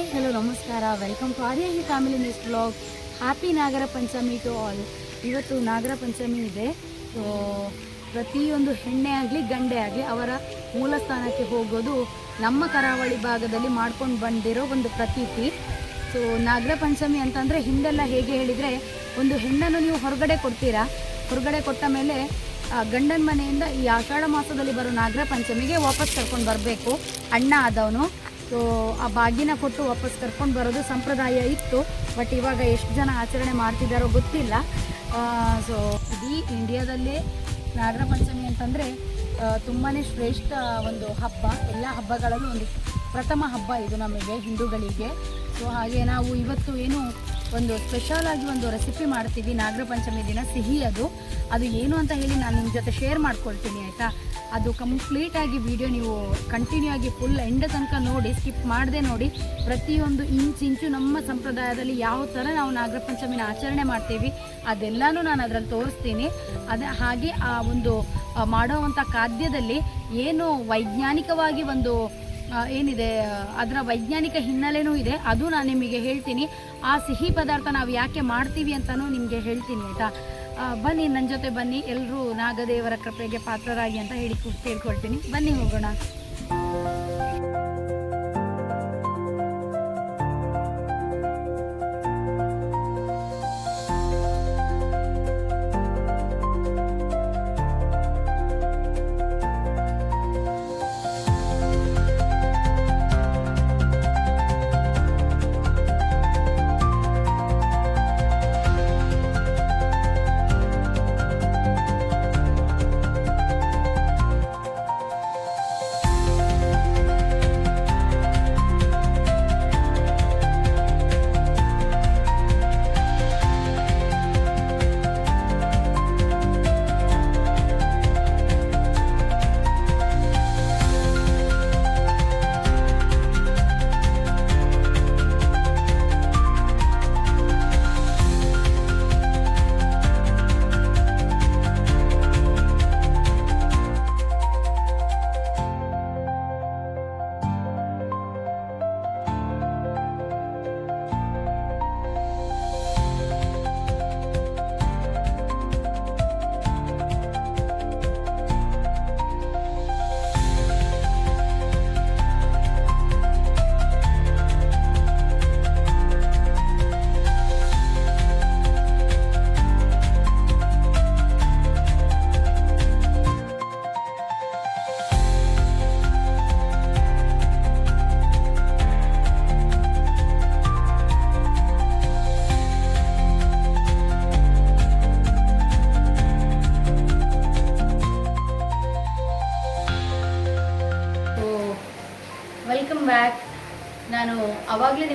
Hi, hello, ನಮಸ್ಕಾರ. Welcome to Aryagi family next vlog happy Nagara Panchami to all ಇವತ್ತು ನಾಗರ ಪಂಚಮಿ ಇದೆ. So ಪ್ರತಿಯೊಂದು ಹೆಣ್ಣೆ ಆಗಲಿ, ಗಂಡೆ ಆಗಲಿ ಅವರ ಮೂಲ ಸ್ಥಾನಕ್ಕೆ ಹೋಗೋದು ನಮ್ಮ ಕರಾವಳಿ ಭಾಗದಲ್ಲಿ ಮಾಡ್ಕೊಂಡು ಬಂದಿರೋ ಒಂದು ಪ್ರತೀತಿ. ಸೊ ನಾಗರ ಪಂಚಮಿ ಅಂತಂದರೆ ಹಿಂದೆಲ್ಲ ಹೇಗೆ ಹೇಳಿದರೆ ಒಂದು ಹೆಣ್ಣನ್ನು ನೀವು ಹೊರಗಡೆ ಕೊಡ್ತೀರಾ? ಹೊರಗಡೆ ಕೊಟ್ಟ ಮೇಲೆ ಗಂಡನ ಮನೆಯಿಂದ ಈ ಆಷಾಢ ಮಾಸದಲ್ಲಿ ಬರೋ ನಾಗರ ಪಂಚಮಿಗೆ ವಾಪಸ್ ಕರ್ಕೊಂಡು ಬರಬೇಕು. ಅಣ್ಣ ಆದವನು. ಸೊ ಆ ಬಾಗಿನ ಕೊಟ್ಟು ವಾಪಸ್ ಕರ್ಕೊಂಡು ಬರೋದು ಸಂಪ್ರದಾಯ ಇತ್ತು. ಬಟ್ ಇವಾಗ ಎಷ್ಟು ಜನ ಆಚರಣೆ ಮಾಡ್ತಿದ್ದಾರೋ ಗೊತ್ತಿಲ್ಲ. ಸೊ ಇಡೀ ಇಂಡಿಯಾದಲ್ಲೇ ನಾಗರ ಪಂಚಮಿ ಅಂತಂದರೆ ತುಂಬಾ ಶ್ರೇಷ್ಠ ಒಂದು ಹಬ್ಬ. ಎಲ್ಲ ಹಬ್ಬಗಳಲ್ಲೂ ಒಂದು ಪ್ರಥಮ ಹಬ್ಬ ಇದು ನಮಗೆ, ಹಿಂದೂಗಳಿಗೆ. ಸೊ ಹಾಗೆ ನಾವು ಇವತ್ತು ಏನು ಒಂದು ಸ್ಪೆಷಲ್ ಆಗಿ ಒಂದು ರೆಸಿಪಿ ಮಾಡ್ತೀವಿ. ನಾಗರ ಪಂಚಮಿ ದಿನ ಸಿಹಿ ಅದು. ಅದು ಏನು ಅಂತ ಹೇಳಿ ನಾನು ನಿಮ್ಮ ಜೊತೆ ಶೇರ್ ಮಾಡ್ಕೊಳ್ತೀನಿ, ಆಯಿತಾ? ಅದು ಕಂಪ್ಲೀಟಾಗಿ ವಿಡಿಯೋ ನೀವು ಕಂಟಿನ್ಯೂ ಆಗಿ ಫುಲ್ ಎಂಡ ತನಕ ನೋಡಿ ಸ್ಕಿಪ್ ಮಾಡದೆ ನೋಡಿ, ಪ್ರತಿಯೊಂದು ಇಂಚ್ ಇಂಚು ನಮ್ಮ ಸಂಪ್ರದಾಯದಲ್ಲಿ ಯಾವ ಥರ ನಾವು ನಾಗರ ಪಂಚಮಿನ ಆಚರಣೆ ಮಾಡ್ತೀವಿ, ಅದೆಲ್ಲನೂ ನಾನು ಅದರಲ್ಲಿ ತೋರಿಸ್ತೀನಿ. ಅದ ಹಾಗೆ ಆ ಒಂದು ಮಾಡುವಂಥ ಖಾದ್ಯದಲ್ಲಿ ಏನು ವೈಜ್ಞಾನಿಕವಾಗಿ ಒಂದು ಏನಿದೆ ಅದರ ವೈಜ್ಞಾನಿಕ ಹಿನ್ನೆಲೆನೂ ಇದೆ. ಅದು ನಾನು ನಿಮಗೆ ಹೇಳ್ತೀನಿ. ಆ ಸಿಹಿ ಪದಾರ್ಥ ನಾವು ಯಾಕೆ ಮಾಡ್ತೀವಿ ಅಂತಲೂ ನಿಮಗೆ ಹೇಳ್ತೀನಿ, ಆಯಿತಾ? ಬನ್ನಿ ನನ್ನ ಜೊತೆ ಬನ್ನಿ. ಎಲ್ಲರೂ ನಾಗದೇವರ ಕೃಪೆಗೆ ಪಾತ್ರರಾಗಿ ಅಂತ ಹೇಳಿ ಕೇಳ್ಕೊಳ್ತೀನಿ. ಬನ್ನಿ ಹೋಗೋಣ.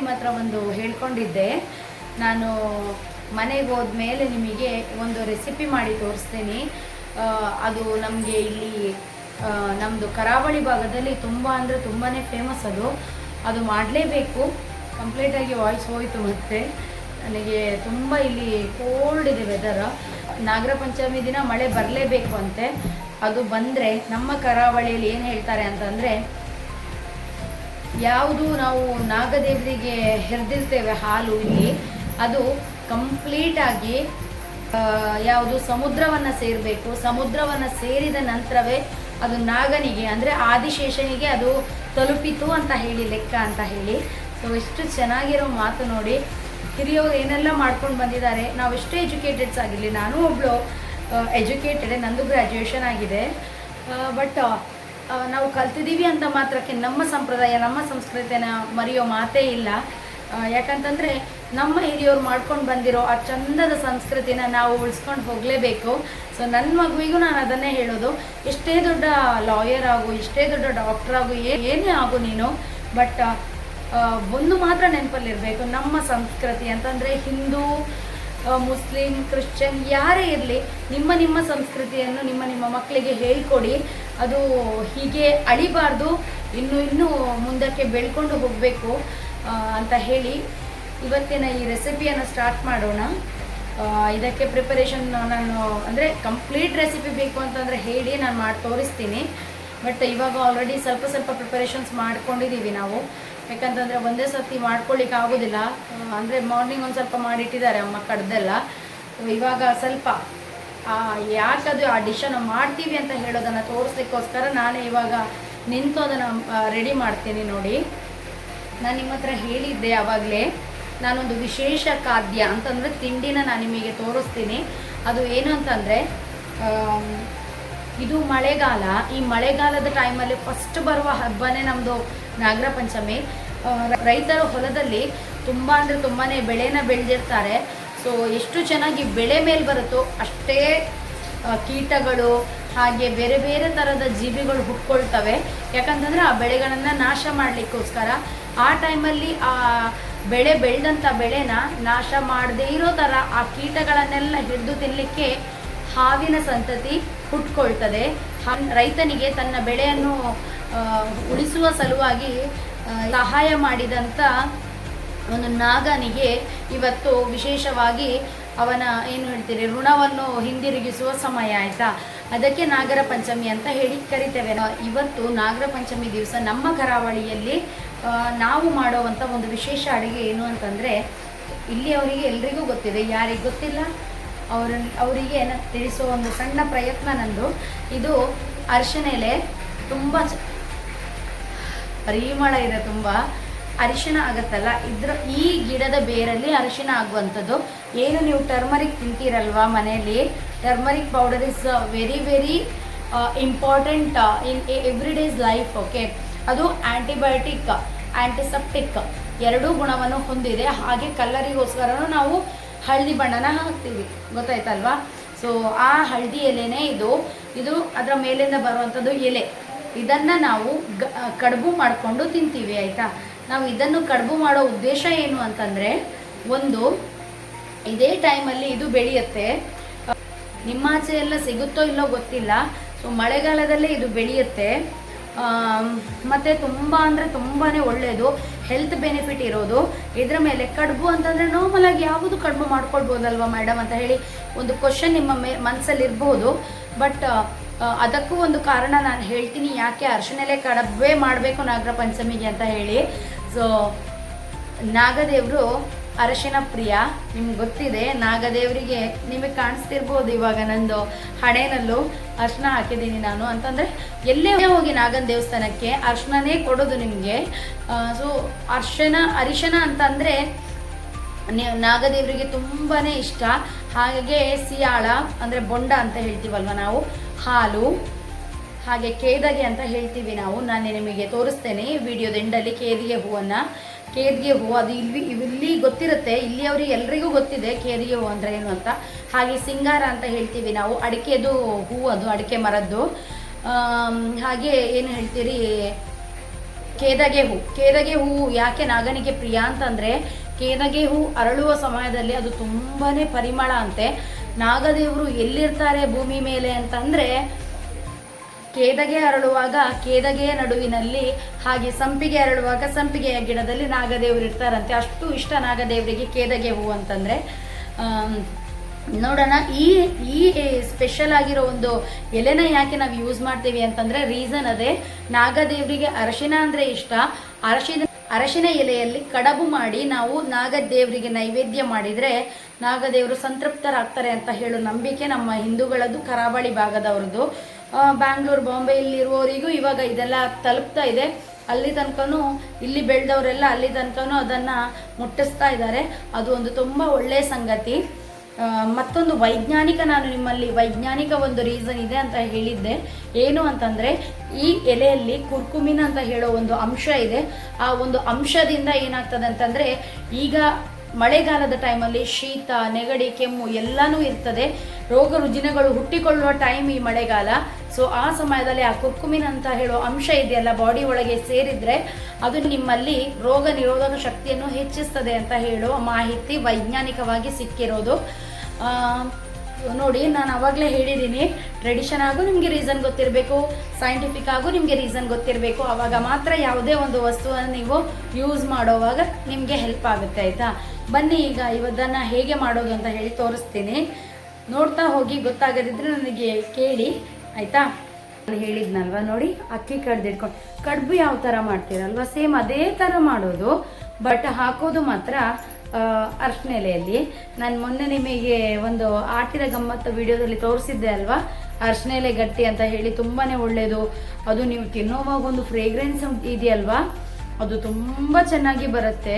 ನಿಮ್ಮ ಹತ್ರ ಒಂದು ಹೇಳ್ಕೊಂಡಿದ್ದೆ. ನಾನು ಮನೆಗೆ ಹೋದ್ಮೇಲೆ ನಿಮಗೆ ಒಂದು ರೆಸಿಪಿ ಮಾಡಿ ತೋರಿಸ್ತೀನಿ. ಅದು ನಮಗೆ ಇಲ್ಲಿ ನಮ್ಮದು ಕರಾವಳಿ ಭಾಗದಲ್ಲಿ ತುಂಬ ಅಂದರೆ ತುಂಬಾ ಫೇಮಸ್ ಅದು. ಅದು ಮಾಡಲೇಬೇಕು. ಕಂಪ್ಲೀಟಾಗಿ ವಾಯ್ಸ್ ಹೋಯಿತು ಮತ್ತೆ. ನನಗೆ ತುಂಬ ಇಲ್ಲಿ ಕೋಲ್ಡ್ ಇದೆ ವೆದರ್ ನಾಗರ ಪಂಚಮಿ ದಿನ ಮಳೆ ಬರಲೇಬೇಕು ಅಂತೆ. ಅದು ಬಂದರೆ ನಮ್ಮ ಕರಾವಳಿಯಲ್ಲಿ ಏನು ಹೇಳ್ತಾರೆ ಅಂತಂದರೆ ಯಾವುದು ನಾವು ನಾಗದೇವರಿಗೆ ಹೆರೆದಿರ್ತೇವೆ ಹಾಲು ಇಲ್ಲಿ. ಅದು ಕಂಪ್ಲೀಟಾಗಿ ಯಾವುದು ಸಮುದ್ರವನ್ನು ಸೇರಬೇಕು. ಸಮುದ್ರವನ್ನು ಸೇರಿದ ನಂತರವೇ ಅದು ನಾಗನಿಗೆ, ಅಂದರೆ ಆದಿಶೇಷನಿಗೆ ಅದು ತಲುಪಿತು ಅಂತ ಹೇಳಿ, ಲೆಕ್ಕ ಅಂತ ಹೇಳಿ. ಸೊ ಎಷ್ಟು ಚೆನ್ನಾಗಿರೋ ಮಾತು ನೋಡಿ ಹಿರಿಯವರು ಏನೆಲ್ಲ ಮಾಡ್ಕೊಂಡು ಬಂದಿದ್ದಾರೆ. ನಾವು ಎಷ್ಟು ಎಜುಕೇಟೆಡ್ಸ್ ಆಗಿರಲಿ, ನಾನು ಒಬ್ಬಳು ಎಜುಕೇಟೆಡ್, ನಂದು ಗ್ರ್ಯಾಜುಯೇಷನ್ ಆಗಿದೆ. ಬಟ್ ನಾವು ಕಲ್ತಿದ್ದೀವಿ ಅಂತ ಮಾತ್ರಕ್ಕೆ ನಮ್ಮ ಸಂಪ್ರದಾಯ, ನಮ್ಮ ಸಂಸ್ಕೃತಿನ ಮರೆಯೋ ಮಾತೇ ಇಲ್ಲ. ಯಾಕಂತಂದರೆ ನಮ್ಮ ಹಿರಿಯವರು ಮಾಡ್ಕೊಂಡು ಬಂದಿರೋ ಆ ಚಂದದ ಸಂಸ್ಕೃತಿನ ನಾವು ಉಳಿಸ್ಕೊಂಡು ಹೋಗಲೇಬೇಕು. ಸೊ ನನ್ನ ಮಗುವಿಗೂ ನಾನು ಅದನ್ನೇ ಹೇಳೋದು. ಎಷ್ಟೇ ದೊಡ್ಡ ಲಾಯರ್ ಆಗು, ಎಷ್ಟೇ ದೊಡ್ಡ ಡಾಕ್ಟರ್ ಆಗು ಏನೇ ಆಗು ನೀನು, ಬಟ್ ಒಂದು ಮಾತ್ರ ನೆನಪಲ್ಲಿರಬೇಕು, ನಮ್ಮ ಸಂಸ್ಕೃತಿ. ಅಂತಂದರೆ ಹಿಂದೂ ಮುಸ್ಲಿಂ, ಕ್ರಿಶ್ಚಿಯನ್ ಯಾರೇ ಇರಲಿ, ನಿಮ್ಮ ನಿಮ್ಮ ಸಂಸ್ಕೃತಿಯನ್ನು ನಿಮ್ಮ ನಿಮ್ಮ ಮಕ್ಕಳಿಗೆ ಹೇಳ್ಕೊಡಿ. ಅದು ಹೀಗೆ ಅಳಿಬಾರ್ದು, ಇನ್ನು ಇನ್ನೂ ಮುಂದಕ್ಕೆ ಬೆಳ್ಕೊಂಡು ಹೋಗಬೇಕು ಅಂತ ಹೇಳಿ ಇವತ್ತಿನ ಈ ರೆಸಿಪಿಯನ್ನು ಸ್ಟಾರ್ಟ್ ಮಾಡೋಣ. ಇದಕ್ಕೆ ಪ್ರಿಪರೇಷನ್ ನಾನು ಅಂದರೆ ಕಂಪ್ಲೀಟ್ ರೆಸಿಪಿ ಬೇಕು ಅಂತಂದರೆ ಹೇಳಿ ನಾನು ಮಾಡಿ, ತೋರಿಸ್ತೀನಿ. ಬಟ್ ಇವಾಗ ಆಲ್ರೆಡಿ ಸ್ವಲ್ಪ ಸ್ವಲ್ಪ ಪ್ರಿಪರೇಷನ್ಸ್ ಮಾಡ್ಕೊಂಡಿದ್ದೀವಿ ನಾವು. ಯಾಕಂತಂದರೆ ಒಂದೇ ಸರ್ತಿ ಮಾಡ್ಕೊಳ್ಳಿಕ್ಕೆ ಆಗೋದಿಲ್ಲ. ಅಂದರೆ ಮಾರ್ನಿಂಗ್ ಒಂದು ಸ್ವಲ್ಪ ಮಾಡಿಟ್ಟಿದ್ದಾರೆ ಅಮ್ಮ ಕಡ್ದೆಲ್ಲ. ಇವಾಗ ಸ್ವಲ್ಪ ಯಾಕದು ಆ ಡಿಶನ್ನು ಮಾಡ್ತೀವಿ ಅಂತ ಹೇಳೋದನ್ನು ತೋರಿಸ್ಲಿಕ್ಕೋಸ್ಕರ ನಾನೇ ಇವಾಗ ನಿಂತು ಅದನ್ನು ರೆಡಿ ಮಾಡ್ತೀನಿ ನೋಡಿ. ನಾನು ನಿಮ್ಮ ಹತ್ರ ಹೇಳಿದ್ದೆ ಆವಾಗಲೇ ನಾನೊಂದು ವಿಶೇಷ ಖಾದ್ಯ ಅಂತಂದರೆ ತಿಂಡಿನ ನಾನು ನಿಮಗೆ ತೋರಿಸ್ತೀನಿ. ಅದು ಏನು ಅಂತಂದರೆ ಇದು ಮಳೆಗಾಲ. ಈ ಮಳೆಗಾಲದ ಟೈಮಲ್ಲಿ ಫಸ್ಟ್ ಬರುವ ಹಬ್ಬನೇ ನಮ್ಮದು ನಾಗರ ಪಂಚಮಿ. ರೈತರ ಹೊಲದಲ್ಲಿ ತುಂಬ ಅಂದರೆ ತುಂಬಾ ಬೆಳೆನ ಬೆಳೆದಿರ್ತಾರೆ. ಸೊ ಎಷ್ಟು ಚೆನ್ನಾಗಿ ಬೆಳೆ ಮೇಲೆ ಬರುತ್ತೋ ಅಷ್ಟೇ ಕೀಟಗಳು ಹಾಗೆ ಬೇರೆ ಬೇರೆ ಥರದ ಜೀವಿಗಳು ಹುಟ್ಕೊಳ್ತವೆ. ಯಾಕಂತಂದರೆ ಆ ಬೆಳೆಗಳನ್ನು ನಾಶ ಮಾಡಲಿಕ್ಕೋಸ್ಕರ ಆ ಟೈಮಲ್ಲಿ ಆ ಬೆಳೆ ಬೆಳೆದಂಥ ಬೆಳೆನ ನಾಶ ಮಾಡದೇ ಇರೋ ಥರ ಆ ಕೀಟಗಳನ್ನೆಲ್ಲ ಹಿಡಿದು ತಿನ್ನಲಿಕ್ಕೆ ಹಾವಿನ ಸಂತತಿ ಹುಟ್ಕೊಳ್ತದೆ. ರೈತನಿಗೆ ತನ್ನ ಬೆಳೆಯನ್ನು ಉಳಿಸುವ ಸಲುವಾಗಿ ಸಹಾಯ ಮಾಡಿದಂಥ ಒಂದು ನಾಗನಿಗೆ ಇವತ್ತು ವಿಶೇಷವಾಗಿ ಅವನ ಏನು ಹೇಳ್ತೀರಿ, ಋಣವನ್ನು ಹಿಂದಿರುಗಿಸುವ ಸಮಯ ಆಯಿತಾ? ಅದಕ್ಕೆ ನಾಗರ ಪಂಚಮಿ ಅಂತ ಹೇಳಿ ಕರಿತೇವೆ. ಇವತ್ತು ನಾಗರ ಪಂಚಮಿ ದಿವಸ ನಮ್ಮ ಕರಾವಳಿಯಲ್ಲಿ ನಾವು ಮಾಡುವಂಥ ಒಂದು ವಿಶೇಷ ಅಡುಗೆ ಏನು ಅಂತಂದರೆ, ಇಲ್ಲಿ ಅವರಿಗೆ ಎಲ್ರಿಗೂ ಗೊತ್ತಿದೆ. ಯಾರಿಗೆ ಗೊತ್ತಿಲ್ಲ? ಅವರ, ಅವರಿಗೆ ತಿಳಿಸುವ ಒಂದು ಸಣ್ಣ ಪ್ರಯತ್ನ ನಂದು. ಇದು ಅರಿಶಿನ ಎಲೆ ತುಂಬ ಪರಿಮಳ ಇದೆ ತುಂಬ. ಅರಿಶಿನ ಆಗತ್ತಲ್ಲ? ಇದ್ರ ಈ ಗಿಡದ ಬೇರಲ್ಲಿ ಅರಿಶಿನ ಆಗುವಂಥದ್ದು. ಏನು ನೀವು ಟರ್ಮರಿಕ್ ತಿಂತೀರಲ್ವಾ ಮನೆಯಲ್ಲಿ? Turmeric powder is very very important in every days life okay ಅದು ಆ್ಯಂಟಿಬಯೋಟಿಕ್ ಆ್ಯಂಟಿಸೆಪ್ಟಿಕ್ ಎರಡೂ ಗುಣವನ್ನು ಹೊಂದಿದೆ. ಹಾಗೆ ಕಲ್ಲರಿಗೋಸ್ಕರನೂ ನಾವು ಹಳದಿ ಬಣ್ಣನ ಹಾಕ್ತೀವಿ. ಗೊತ್ತಾಯ್ತಲ್ವಾ? ಸೊ ಆ ಹಳದಿ ಎಲೆನೇ ಇದು. ಇದು ಅದರ ಮೇಲಿಂದ ಬರುವಂಥದ್ದು ಎಲೆ. ಇದನ್ನ ನಾವು ಗ ಕಡುಬು ಮಾಡಿಕೊಂಡು ತಿಂತೀವಿ, ಆಯಿತಾ? ನಾವು ಇದನ್ನು ಕಡುಬು ಮಾಡೋ ಉದ್ದೇಶ ಏನು ಅಂತಂದರೆ, ಒಂದು, ಇದೇ ಟೈಮಲ್ಲಿ ಇದು ಬೆಳೆಯುತ್ತೆ. ನಿಮ್ಮ ಆಚೆ ಎಲ್ಲ ಸಿಗುತ್ತೋ ಇಲ್ಲೋ ಗೊತ್ತಿಲ್ಲ. ಸೊ ಮಳೆಗಾಲದಲ್ಲೇ ಇದು ಬೆಳೆಯುತ್ತೆ. ಮತ್ತು ಮತ್ತೆ ತುಂಬ ಅಂದರೆ ತುಂಬಾ ಒಳ್ಳೆಯದು ಹೆಲ್ತ್ ಬೆನಿಫಿಟ್ ಇರೋದು. ಇದರ ಮೇಲೆ ಕಡುಬು ಅಂತಂದರೆ ನಾರ್ಮಲ್ ಆಗಿ ಯಾವುದು ಕಡುಬು ಮಾಡ್ಕೊಳ್ಬೋದಲ್ವಾ ಮೇಡಮ್ ಅಂತ ಹೇಳಿ ಒಂದು ಕ್ವಶನ್ ನಿಮ್ಮ ಮೇ ಮನಸ್ಸಲ್ಲಿರ್ಬೋದು ಬಟ್ ಅದಕ್ಕೂ ಒಂದು ಕಾರಣ ನಾನು ಹೇಳ್ತೀನಿ. ಯಾಕೆ ಅರ್ಶನೆಲೆ ಕಡಬೆ ಮಾಡಬೇಕು ನಾಗರ ಪಂಚಮಿಗೆ ಅಂತ ಹೇಳಿ. ಸೊ ನಾಗದೇವರು ಅರಶಿನ ಪ್ರಿಯ, ನಿಮ್ಗೆ ಗೊತ್ತಿದೆ, ನಾಗದೇವರಿಗೆ ನಿಮಗೆ ಕಾಣಿಸ್ತಿರ್ಬೋದು ಇವಾಗ ನಂದು ಹಣೆನಲ್ಲೂ ಅರ್ಶನ ಹಾಕಿದ್ದೀನಿ ನಾನು. ಅಂತಂದರೆ ಎಲ್ಲೇ ಹೋಗಿ ನಾಗನ ದೇವಸ್ಥಾನಕ್ಕೆ ಅರ್ಶಿನನೇ ಕೊಡೋದು ನಿಮಗೆ. ಸೊ ಅರ್ಶನ, ಅರಿಶಿನ ಅಂತಂದರೆ ನಾಗದೇವರಿಗೆ ತುಂಬಾ ಇಷ್ಟ. ಹಾಗೆ ಸಿಯಾಳ, ಅಂದರೆ ಬೊಂಡ ಅಂತ ಹೇಳ್ತೀವಲ್ವ ನಾವು, ಹಾಲು. ಹಾಗೆ ಕೇದಗೆ ಅಂತ ಹೇಳ್ತೀವಿ ನಾವು. ನಾನು ನಿಮಗೆ ತೋರಿಸ್ತೇನೆ ವಿಡಿಯೋದ ಎಂಡಲ್ಲಿ ಕೇದಿಗೆ ಹೂವನ್ನು. ಕೇದಿಗೆ ಹೂವು ಅದು ಇಲ್ಲಿ ಇಲ್ಲಿ ಗೊತ್ತಿರುತ್ತೆ. ಇಲ್ಲಿ ಅವ್ರಿಗೆ ಎಲ್ರಿಗೂ ಗೊತ್ತಿದೆ ಕೇದಿಗೆ ಹೂವು ಅಂದರೆ ಏನು ಅಂತ. ಹಾಗೆ ಸಿಂಗಾರ ಅಂತ ಹೇಳ್ತೀವಿ ನಾವು. ಅಡಿಕೆದು ಹೂವು ಅದು, ಅಡಿಕೆ ಮರದ್ದು. ಹಾಗೆ ಏನು ಹೇಳ್ತೀರಿ? ಕೇದಗೆ ಹೂ. ಕೇದಗೆ ಹೂವು ಯಾಕೆ ನಾಗನಿಗೆ ಪ್ರಿಯ ಅಂತಂದರೆ ಕೇದಗೆ ಹೂ ಅರಳುವ ಸಮಯದಲ್ಲಿ ಅದು ತುಂಬಾ ಪರಿಮಳ ಅಂತೆ. ನಾಗದೇವರು ಎಲ್ಲಿರ್ತಾರೆ ಭೂಮಿ ಮೇಲೆ ಅಂತಂದರೆ ಕೇದಗೆ ಅರಳುವಾಗ ಕೇದಗೆಯ ನಡುವಿನಲ್ಲಿ ಹಾಗೆ ಸಂಪಿಗೆ ಅರಳುವಾಗ ಸಂಪಿಗೆಯ ಗಿಡದಲ್ಲಿ ನಾಗದೇವರು ಇರ್ತಾರಂತೆ. ಅಷ್ಟು ಇಷ್ಟ ನಾಗದೇವರಿಗೆ ಕೇದಗೆ ಹೂ ಅಂತಂದ್ರೆ. ನೋಡೋಣ, ಈ ಈ ಸ್ಪೆಷಲ್ ಆಗಿರೋ ಒಂದು ಎಲೆನ ಯಾಕೆ ನಾವು ಯೂಸ್ ಮಾಡ್ತೀವಿ ಅಂತಂದ್ರೆ ರೀಸನ್ ಅದೇ. ನಾಗದೇವರಿಗೆ ಅರಶಿನ ಅಂದ್ರೆ ಇಷ್ಟ. ಅರಶಿನ ಅರಶಿನ ಎಲೆಯಲ್ಲಿ ಕಡಬು ಮಾಡಿ ನಾವು ನಾಗದೇವರಿಗೆ ನೈವೇದ್ಯ ಮಾಡಿದರೆ ನಾಗದೇವರು ಸಂತೃಪ್ತರಾಗ್ತಾರೆ ಅಂತ ಹೇಳೋ ನಂಬಿಕೆ ನಮ್ಮ ಹಿಂದೂಗಳದ್ದು, ಕರಾವಳಿ ಭಾಗದವ್ರದ್ದು. ಬ್ಯಾಂಗ್ಳೂರು ಬಾಂಬೆಯಲ್ಲಿರುವವರಿಗೂ ಇವಾಗ ಇದೆಲ್ಲ ತಲುಪ್ತಾ ಇದೆ. ಅಲ್ಲಿ ತನಕನೂ, ಇಲ್ಲಿ ಬೆಳೆದವರೆಲ್ಲ ಅಲ್ಲಿ ತನಕನೂ ಅದನ್ನು ಮುಟ್ಟಿಸ್ತಾ ಇದ್ದಾರೆ. ಅದು ಒಂದು ತುಂಬ ಒಳ್ಳೆಯ ಸಂಗತಿ. ಮತ್ತೊಂದು ವೈಜ್ಞಾನಿಕ ನಾನು ನಿಮ್ಮಲ್ಲಿ ವೈಜ್ಞಾನಿಕ ಒಂದು ರೀಸನ್ ಇದೆ ಅಂತ ಹೇಳಿದ್ದೆ. ಏನು ಅಂತಂದರೆ, ಈ ಎಲೆಯಲ್ಲಿ ಕುರ್ಕುಮಿನ್ ಅಂತ ಹೇಳೋ ಒಂದು ಅಂಶ ಇದೆ. ಆ ಒಂದು ಅಂಶದಿಂದ ಏನಾಗ್ತದೆ ಅಂತಂದರೆ, ಈಗ ಮಳೆಗಾಲದ ಟೈಮಲ್ಲಿ ಶೀತ, ನೆಗಡಿ, ಕೆಮ್ಮು ಎಲ್ಲನೂ ಇರ್ತದೆ. ರೋಗ ರುಜಿನಗಳು ಹುಟ್ಟಿಕೊಳ್ಳುವ ಟೈಮ್ ಈ ಮಳೆಗಾಲ. ಸೊ ಆ ಸಮಯದಲ್ಲಿ ಆ ಕುರ್ಕುಮಿನ್ ಅಂತ ಹೇಳೋ ಅಂಶ ಇದೆಯಲ್ಲ ಬಾಡಿ ಒಳಗೆ ಸೇರಿದ್ರೆ ಅದು ನಿಮ್ಮಲ್ಲಿ ರೋಗ ನಿರೋಧಕ ಶಕ್ತಿಯನ್ನು ಹೆಚ್ಚಿಸ್ತದೆ ಅಂತ ಹೇಳೋ ಮಾಹಿತಿ ವೈಜ್ಞಾನಿಕವಾಗಿ ಸಿಕ್ಕಿರೋದು. ನೋಡಿ, ನಾನು ಅವಾಗಲೇ ಹೇಳಿದ್ದೀನಿ ಟ್ರೆಡಿಷನ್ ಆಗೂ ನಿಮಗೆ ರೀಸನ್ ಗೊತ್ತಿರಬೇಕು ಸೈಂಟಿಫಿಕ್ ಆಗೂ ನಿಮಗೆ ರೀಸನ್ ಗೊತ್ತಿರಬೇಕು. ಆವಾಗ ಮಾತ್ರ ಯಾವುದೇ ಒಂದು ವಸ್ತುವನ್ನು ನೀವು ಯೂಸ್ ಮಾಡೋವಾಗ ನಿಮಗೆ ಹೆಲ್ಪ್ ಆಗುತ್ತೆ, ಆಯಿತಾ? ಬನ್ನಿ ಈಗ ಇವದನ್ನು ಹೇಗೆ ಮಾಡೋದು ಅಂತ ಹೇಳಿ ತೋರಿಸ್ತೀನಿ. ನೋಡ್ತಾ ಹೋಗಿ, ಗೊತ್ತಾಗದಿದ್ರೆ ನನಗೆ ಕೇಳಿ, ಆಯಿತಾ? ನಾನು ಹೇಳಿದ್ನಲ್ವ ನೋಡಿ, ಅಕ್ಕಿ ಕಡ್ದಿಟ್ಕೊಂಡು. ಕಡ್ಬು ಯಾವ ಥರ ಮಾಡ್ತೀರಲ್ವ? ಸೇಮ್ ಅದೇ ಥರ ಮಾಡೋದು ಬಟ್ ಹಾಕೋದು ಮಾತ್ರ ಅರ್ಶಿನ ಎಲೆಯಲ್ಲಿ ನಾನು ಮೊನ್ನೆ ನಿಮಗೆ ಒಂದು ಆಟಿದ ಗಮ್ಮತ್ತು ವಿಡಿಯೋದಲ್ಲಿ ತೋರಿಸಿದ್ದೆ ಅಲ್ವಾ? ಅರ್ಶಿನ ಎಲೆ ಗಟ್ಟಿ ಅಂತ ಹೇಳಿ ತುಂಬಾನೇ ಒಳ್ಳೇದು. ಅದು ನೀವು ತಿನ್ನೋವಾಗ ಒಂದು ಫ್ರೇಗ್ರೆನ್ಸ್ ಇದೆಯಲ್ವಾ? ಅದು ತುಂಬಾ ಚೆನ್ನಾಗಿ ಬರುತ್ತೆ.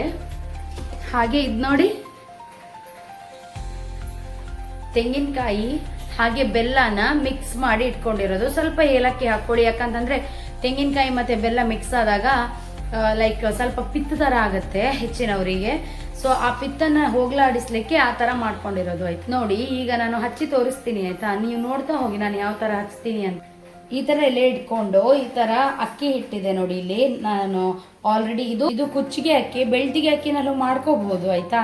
ಹಾಗೆ ಇದು ನೋಡಿ. ತೆಂಗಿನಕಾಯಿ, ಹಾಗೆ ಬೆಲ್ಲನ ಮಿಕ್ಸ್ ಮಾಡಿ ಇಟ್ಕೊಂಡಿರೋದು. ಸ್ವಲ್ಪ ಏಲಕ್ಕಿ ಹಾಕೊಳ್ಳಿ ಯಾಕಂತಂದ್ರೆ ತೆಂಗಿನಕಾಯಿ ಮತ್ತೆ ಬೆಲ್ಲ ಮಿಕ್ಸ್ ಆದಾಗ ಲೈಕ್ ಸ್ವಲ್ಪ ಪಿತ್ತ ಥರ ಆಗುತ್ತೆ ಹೆಚ್ಚಿನವರಿಗೆ. ಸೊ ಆ ಪಿತ್ತನ್ನ ಹೋಗ್ಲಾಡಿಸ್ಲಿಕ್ಕೆ ಆ ತರ ಮಾಡ್ಕೊಂಡಿರೋದು ಆಯ್ತು. ನೋಡಿ, ಈಗ ನಾನು ಹಚ್ಚಿ ತೋರಿಸ್ತೀನಿ ಆಯ್ತಾ? ನೀವು ನೋಡ್ತಾ ಹೋಗಿ ನಾನು ಯಾವ ತರ ಹಚ್ತೀನಿ ಅಂತ. ಈ ತರ ಎಲೆ ಇಟ್ಕೊಂಡು ಈ ತರ ಅಕ್ಕಿ ಹಿಟ್ಟಿದೆ ನೋಡಿ ಇಲ್ಲಿ. ನಾನು ಆಲ್ರೆಡಿ ಇದು ಇದು ಕುಚ್ಚಿಗೆ ಅಕ್ಕಿ, ಬೆಳ್ತಿಗೆ ಅಕ್ಕಿನಲ್ಲೂ ಮಾಡ್ಕೋಬಹುದು ಆಯ್ತಾ?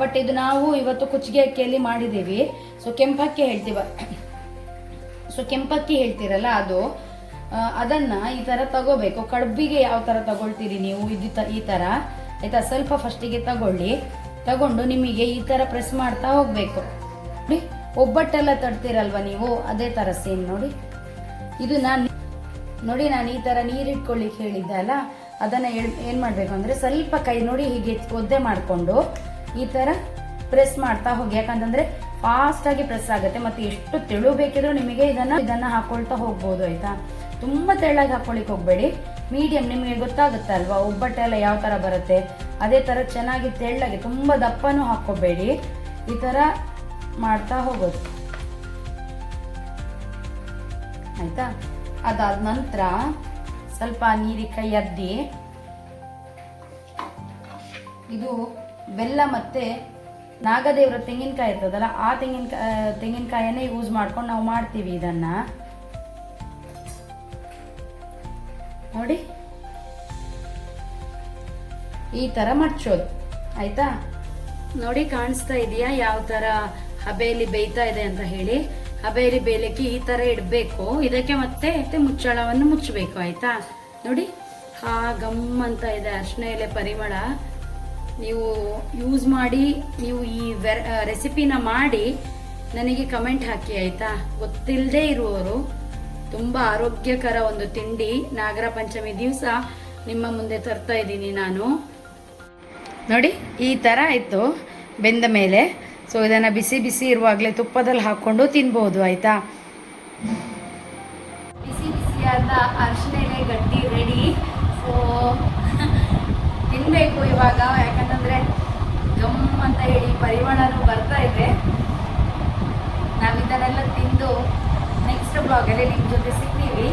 ಬಟ್ ಇದು ನಾವು ಇವತ್ತು ಕುಚ್ಚಿಗೆ ಅಕ್ಕಿಯಲ್ಲಿ ಮಾಡಿದ್ದೀವಿ. ಸೊ ಕೆಂಪಕ್ಕಿ ಹೇಳ್ತೀವ ಸೊ ಕೆಂಪಕ್ಕಿ ಹೇಳ್ತೀರಲ್ಲ ಅದು. ಅದನ್ನ ಈ ತರ ತಗೋಬೇಕು. ಕಡ್ಬಿಗೆ ಯಾವ ತರ ತಗೊಳ್ತೀರಿ ನೀವು? ಇದು ಈ ತರ. ಆಯ್ತಾ? ಸ್ವಲ್ಪ ಫಸ್ಟಿಗೆ ತಗೊಳ್ಳಿ. ತಗೊಂಡು ನಿಮಗೆ ಈ ತರ ಪ್ರೆಸ್ ಮಾಡ್ತಾ ಹೋಗ್ಬೇಕು. ನೋಡಿ, ಒಬ್ಬಟ್ಟೆಲ್ಲ ತಡ್ತೀರಲ್ವಾ ನೀವು? ಅದೇ ತರ ಸೇಮ್ ನೋಡಿ. ಇದು ನಾನು ನೋಡಿ, ನಾನು ಈ ತರ ನೀರಿಟ್ಕೊಳ್ಳಿಕ್ಕೆ ಹೇಳಿದ್ದೆ ಅಲ್ಲ? ಅದನ್ನ ಏನು ಮಾಡ್ಬೇಕು ಅಂದ್ರೆ ಸ್ವಲ್ಪ ಕೈ ನೋಡಿ ಹೀಗೆ ಒದ್ದೆ ಮಾಡ್ಕೊಂಡು ಈ ತರ ಪ್ರೆಸ್ ಮಾಡ್ತಾ ಹೋಗಿ. ಯಾಕಂತಂದ್ರೆ ಫಾಸ್ಟ್ ಆಗಿ ಪ್ರೆಸ್ ಆಗುತ್ತೆ ಮತ್ತೆ ಎಷ್ಟು ತೆಳು ಬೇಕಿದ್ರೂ ನಿಮಗೆ ಇದನ್ನ ಇದನ್ನ ಹಾಕೊಳ್ತಾ ಹೋಗ್ಬೋದು, ಆಯಿತಾ? ತುಂಬಾ ತೆಳ್ಳಗೆ ಹಾಕೊಳ್ಳಿಕ್ ಹೋಗ್ಬೇಡಿ. ಮೀಡಿಯಂ ನಿಮಗೆ ಗೊತ್ತಾಗುತ್ತೆ ಅಲ್ವಾ ಒಬ್ಬಟ್ಟೆಲ್ಲ ಯಾವ ತರ ಬರುತ್ತೆ? ಅದೇ ತರ ಚೆನ್ನಾಗಿ ತೆಳ್ಳಗೆ ತುಂಬಾ ದಪ್ಪನೂ ಹಾಕೋಬೇಡಿ ಈ ತರ ಮಾಡ್ತಾ ಹೋಗೋದು. ಆಯ್ತಾ? ಅದಾದ ನಂತರ ಸ್ವಲ್ಪ ನೀರಿಗೆ ಕೈ ಅದ್ದಿ ಇದು ಬೆಲ್ಲ ಮತ್ತೆ ನಾಗದೇವರ ತೆಂಗಿನಕಾಯಿ ಇರ್ತದಲ್ಲ, ಆ ತೆಂಗಿನಕಾಯಿ, ತೆಂಗಿನಕಾಯನ್ನೇ ಯೂಸ್ ಮಾಡ್ಕೊಂಡು ನಾವು ಮಾಡ್ತೀವಿ ಇದನ್ನ. ನೋಡಿ. ಈ ತರ ಮಡ್ಚೋದು ಆಯ್ತಾ? ನೋಡಿ, ಕಾಣಿಸ್ತಾ ಇದೆಯಾ? ಯಾವ ತರ ಹಬೆಯಲ್ಲಿ ಬೇಯ್ತಾ ಇದೆ ಅಂತ ಹೇಳಿ. ಹಬೆಯಲ್ಲಿ ಬೇಯಲಿಕ್ಕೆ ಈ ತರ ಇಡಬೇಕು. ಇದಕ್ಕೆ ಮತ್ತೆ ಮತ್ತೆ ಮುಚ್ಚಳವನ್ನು ಮುಚ್ಚಬೇಕು, ಆಯ್ತಾ? ನೋಡಿ, ಹಾ, ಗಮ್ ಅಂತ ಇದೆ ಅರ್ಶಿನ ಎಲೆ ಪರಿಮಳ. ನೀವು ಯೂಸ್ ಮಾಡಿ, ನೀವು ಈ ರೆಸಿಪಿನ ಮಾಡಿ ನನಗೆ ಕಮೆಂಟ್ ಹಾಕಿ, ಆಯ್ತಾ? ಗೊತ್ತಿಲ್ಲದೆ ಇರುವವರು ತುಂಬಾ ಆರೋಗ್ಯಕರ ಒಂದು ತಿಂಡಿ ನಾಗರ ಪಂಚಮಿ ದಿವಸ ನಿಮ್ಮ ಮುಂದೆ ತರ್ತಾ ಇದ್ದೀನಿ ನಾನು. ನೋಡಿ, ಈ ಥರ ಆಯಿತು ಬೆಂದ ಮೇಲೆ. ಸೊ ಇದನ್ನು ಬಿಸಿ ಬಿಸಿ ಇರುವಾಗಲೇ ತುಪ್ಪದಲ್ಲಿ ಹಾಕ್ಕೊಂಡು ತಿನ್ಬೋದು, ಆಯಿತಾ? ಬಿಸಿ ಬಿಸಿಯಾದ ಅರಿಶಿನ ಎಲೆ ಗಟ್ಟಿ ರೆಡಿ ಸೊ ತಿನ್ನಬೇಕು ಇವಾಗ, ಯಾಕಂತಂದರೆ ಗಮ್ ಅಂತ ಹೇಳಿ ಪರಿಮಳನೂ ಬರ್ತಾ ಇದೆ. ನಾವು ಇದನ್ನೆಲ್ಲ ತಿಂದು ನೆಕ್ಸ್ಟ್ ಬ್ಲಾಗಲ್ಲಿ ನಿಮ್ಮ ಜೊತೆ ಸಿಗ್ತೀವಿ.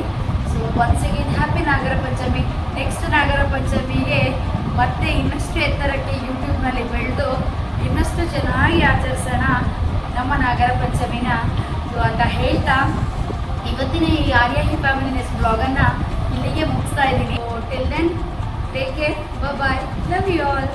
So once again happy Nagara Panchami. Next Nagara ಪಂಚಮಿಗೆ ಮತ್ತೆ ಇನ್ನಷ್ಟು ಎತ್ತರಕ್ಕೆ ಯೂಟ್ಯೂಬ್ನಲ್ಲಿ ಬೆಳೆದು ಇನ್ನಷ್ಟು ಚೆನ್ನಾಗಿ ಆಚರಿಸೋಣ ನಮ್ಮ ನಾಗರ ಪಂಚಮಿನ. ಸೊ ಅಂತ ಹೇಳ್ತಾ ಇವತ್ತಿನ ಈ ಆರ್ಯಾಹಿ ಫ್ಯಾಮಿಲಿ ನೆಕ್ಸ್ಟ್ ಬ್ಲಾಗನ್ನು ಇಲ್ಲಿಗೆ ಮುಗಿಸ್ತಾ ಇದ್ದೀನಿ. Till then take care bye love you all